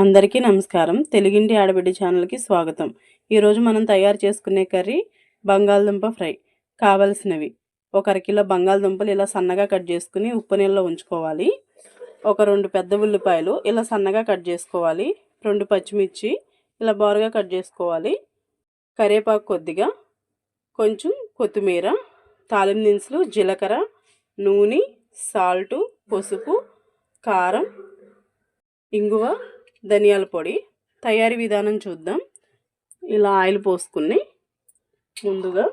అందరికీ నమస్కారం. తెలుగింటి ఆడబిడ్డ ఛానల్కి స్వాగతం. ఈరోజు మనం తయారు చేసుకునే కర్రీ బంగాళదుంప ఫ్రై. కావలసినవి. ఒక అరకిలో బంగాళదుంపలు ఇలా సన్నగా కట్ చేసుకుని ఉప్పు నీళ్ళలో ఉంచుకోవాలి. ఒక రెండు పెద్ద ఉల్లిపాయలు ఇలా సన్నగా కట్ చేసుకోవాలి. రెండు పచ్చిమిర్చి ఇలా బారుగా కట్ చేసుకోవాలి. కరివేపాకు కొద్దిగా కొంచెం కొత్తిమీర తాలిం దినుసులు జీలకర్ర నూనె సాల్టు పసుపు కారం ఇంగువ ధనియాల పొడి. తయారీ విధానం చూద్దాం. ఇలా ఆయిల్ పోసుకుని ముందుగా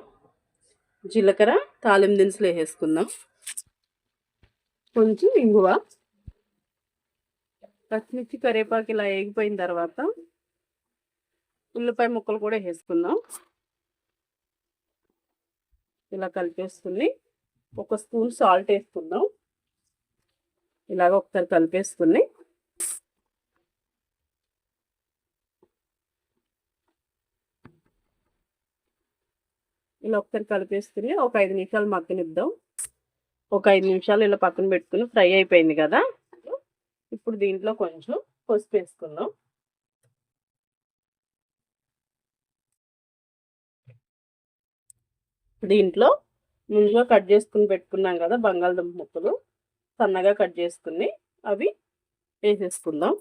జీలకర్ర తాలిం దినుసులు వేసేసుకుందాం. కొంచెం ఇంగువ. పచ్చిమిర్చి కరివేపాకు ఇలా వేగిపోయిన తర్వాత ఉల్లిపాయ ముక్కలు కూడా వేసుకుందాం. ఇలా కలిపేసుకుని ఒక స్పూన్ సాల్ట్ వేసుకుందాం. ఇలాగ ఒకసారి కలిపేసుకుని ఇలా ఒకసారి కలిపేసుకుని ఒక ఐదు నిమిషాలు మగ్గనిద్దాం. ఒక ఐదు నిమిషాలు ఇలా పక్కన పెట్టుకుని ఫ్రై అయిపోయింది కదా? ఇప్పుడు దీంట్లో కొంచెం పసుపు వేసుకుందాం. దీంట్లో ముందుగా కట్ చేసుకుని పెట్టుకున్నాం కదా బంగాళదుంప ముక్కలు. సన్నగా కట్ చేసుకుని అవి వేసేసుకుందాం.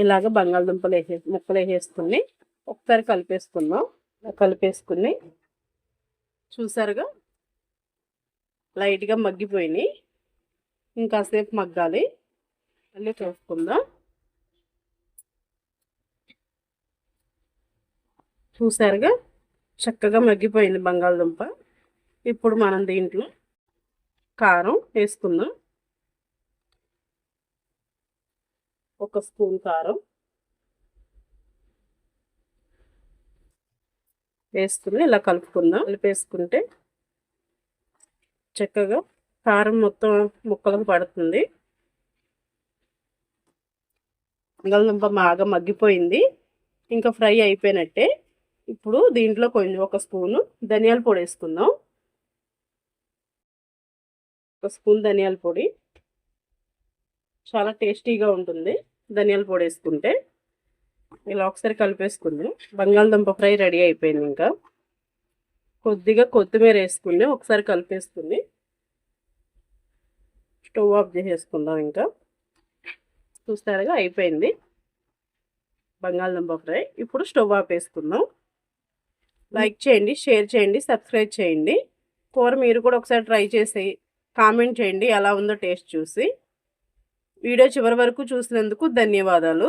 ఇలాగ బంగాళదుంపలు వేసే ముక్కలు వేసేసుకుని ఒకసారి కలిపేసుకుందాం. కలిపేసుకుని చూసారుగా? లైట్గా మగ్గిపోయినాయి. ఇంకాసేపు మగ్గాలి. మళ్ళీ చూసుకుందాం. చూసారుగా? చక్కగా మగ్గిపోయింది బంగాళదుంప. ఇప్పుడు మనం దీంట్లో కారం వేసుకుందాం. ఒక స్పూన్ కారం వేసుకుని ఇలా కలుపుకుందాం. కలిపేసుకుంటే చక్కగా కారం మొత్తం ముక్కలకు పడుతుంది. బంగాళదుంప బాగా మగ్గిపోయింది. ఇంకా ఫ్రై అయిపోయినట్టే. ఇప్పుడు దీంట్లో కొంచెం ఒక స్పూను ధనియాల పొడి వేసుకుందాం. ఒక స్పూన్ ధనియాల పొడి. చాలా టేస్టీగా ఉంటుంది. ధనియాల పొడి వేసుకుంటే ఇలా ఒకసారి కలిపేసుకుంది. బంగాళదుంప ఫ్రై రెడీ అయిపోయింది ఇంకా. కొద్దిగా కొత్తిమీర వేసుకుని ఒకసారి కలిపేసుకుని స్టవ్ ఆఫ్ చేసేసుకుందాం ఇంకా. చూస్తారుగా అయిపోయింది. బంగాళదుంప ఫ్రై. ఇప్పుడు స్టవ్ ఆఫ్ వేసుకుందాం. లైక్ చేయండి షేర్ చేయండి సబ్స్క్రైబ్ చేయండి. కూర మీరు కూడా ఒకసారి ట్రై చేసి కామెంట్ చేయండి ఎలా ఉందో టేస్ట్ చూసి. వీడియో చివరి వరకు చూసినందుకు ధన్యవాదాలు.